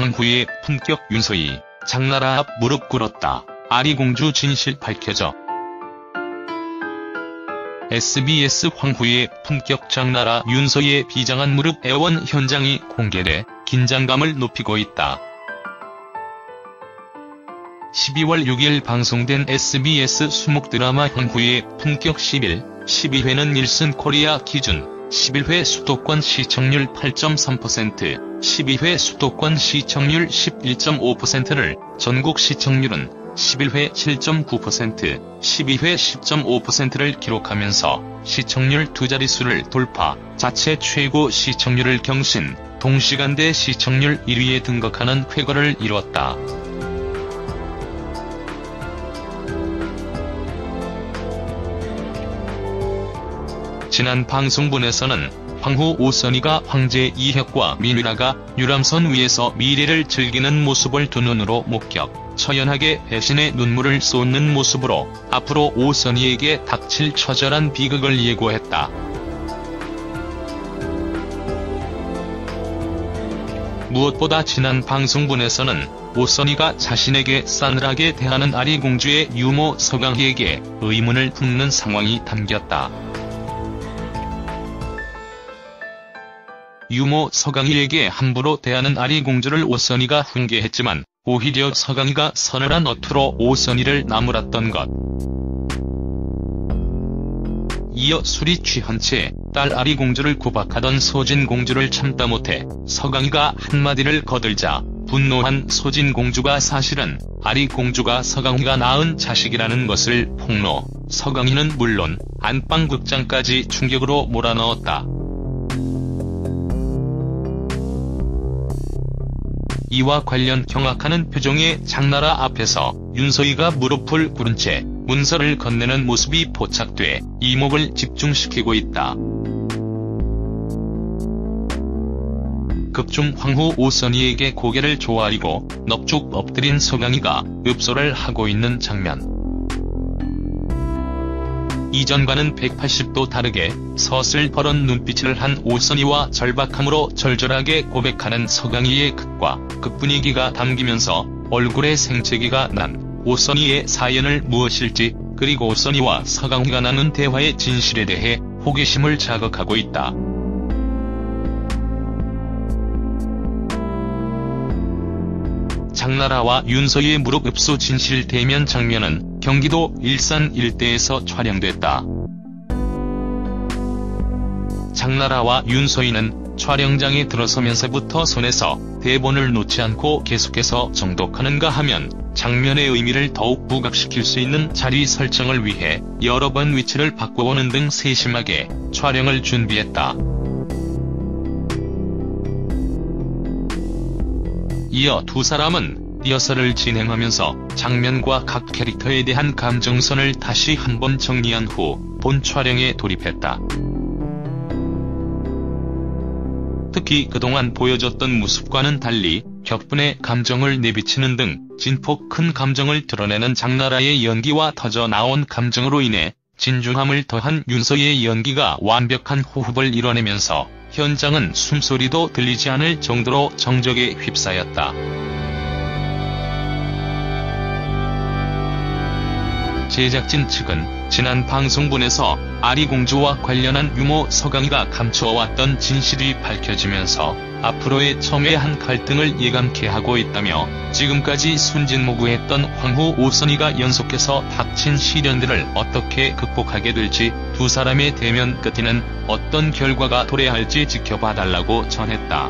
황후의 품격 윤서희, 장나라 앞 무릎 꿇었다. 아리공주 진실 밝혀져. SBS 황후의 품격 장나라 윤서희의 비장한 무릎 애원 현장이 공개돼 긴장감을 높이고 있다. 12월 6일 방송된 SBS 수목 드라마 황후의 품격 11, 12회는 닐슨 코리아 기준 11회 수도권 시청률 8.3%, 12회 수도권 시청률 11.5%를 전국 시청률은 11회 7.9%, 12회 10.5%를 기록하면서 시청률 두 자릿수를 돌파, 자체 최고 시청률을 경신, 동시간대 시청률 1위에 등극하는 쾌거를 이뤘다. 지난 방송분에서는 황후 오선이가 황제 이혁과 민유라가 유람선 위에서 미래를 즐기는 모습을 두 눈으로 목격, 처연하게 배신의 눈물을 쏟는 모습으로 앞으로 오선이에게 닥칠 처절한 비극을 예고했다. 무엇보다 지난 방송분에서는 오선이가 자신에게 싸늘하게 대하는 아리공주의 유모 서강희에게 의문을 품는 상황이 담겼다. 유모 서강희에게 함부로 대하는 아리공주를 오선이가 훈계했지만 오히려 서강희가 서늘한 어투로 오선이를 나무랐던 것. 이어 술이 취한 채 딸 아리공주를 구박하던 소진공주를 참다 못해 서강희가 한마디를 거들자 분노한 소진공주가 사실은 아리공주가 서강희가 낳은 자식이라는 것을 폭로, 서강희는 물론 안방극장까지 충격으로 몰아넣었다. 이와 관련 경악하는 표정의 장나라 앞에서 윤서희가 무릎을 꿇은 채 문서를 건네는 모습이 포착돼 이목을 집중시키고 있다. 극중 황후 오선희에게 고개를 조아리고 넙죽 엎드린 서강희가 읍소를 하고 있는 장면. 이전과는 180도 다르게 서슬퍼런 눈빛을 한 오선희와 절박함으로 절절하게 고백하는 서강희의 극과 그 분위기가 담기면서 얼굴에 생채기가 난 오선희의 사연을 무엇일지 그리고 오선희와 서강희가 나눈 대화의 진실에 대해 호기심을 자극하고 있다. 장나라와 윤서희의 무릎 읍소 진실 대면 장면은 경기도 일산 일대에서 촬영됐다. 장나라와 윤서희는 촬영장에 들어서면서부터 손에서 대본을 놓지 않고 계속해서 정독하는가 하면 장면의 의미를 더욱 부각시킬 수 있는 자리 설정을 위해 여러 번 위치를 바꿔보는 등 세심하게 촬영을 준비했다. 이어 두 사람은 리허설을 진행하면서 장면과 각 캐릭터에 대한 감정선을 다시 한번 정리한 후 본 촬영에 돌입했다. 특히 그동안 보여줬던 모습과는 달리 격분의 감정을 내비치는 등 진폭 큰 감정을 드러내는 장나라의 연기와 터져 나온 감정으로 인해 진중함을 더한 윤서희의 연기가 완벽한 호흡을 이뤄내면서 현장은 숨소리도 들리지 않을 정도로 정적에 휩싸였다. 제작진 측은 지난 방송분에서 아리공주와 관련한 유모 서강희가 감추어왔던 진실이 밝혀지면서 앞으로의 첨예한 갈등을 예감케 하고 있다며 지금까지 순진무구했던 황후 오선희가 연속해서 닥친 시련들을 어떻게 극복하게 될지 두 사람의 대면 끝에는 어떤 결과가 도래할지 지켜봐달라고 전했다.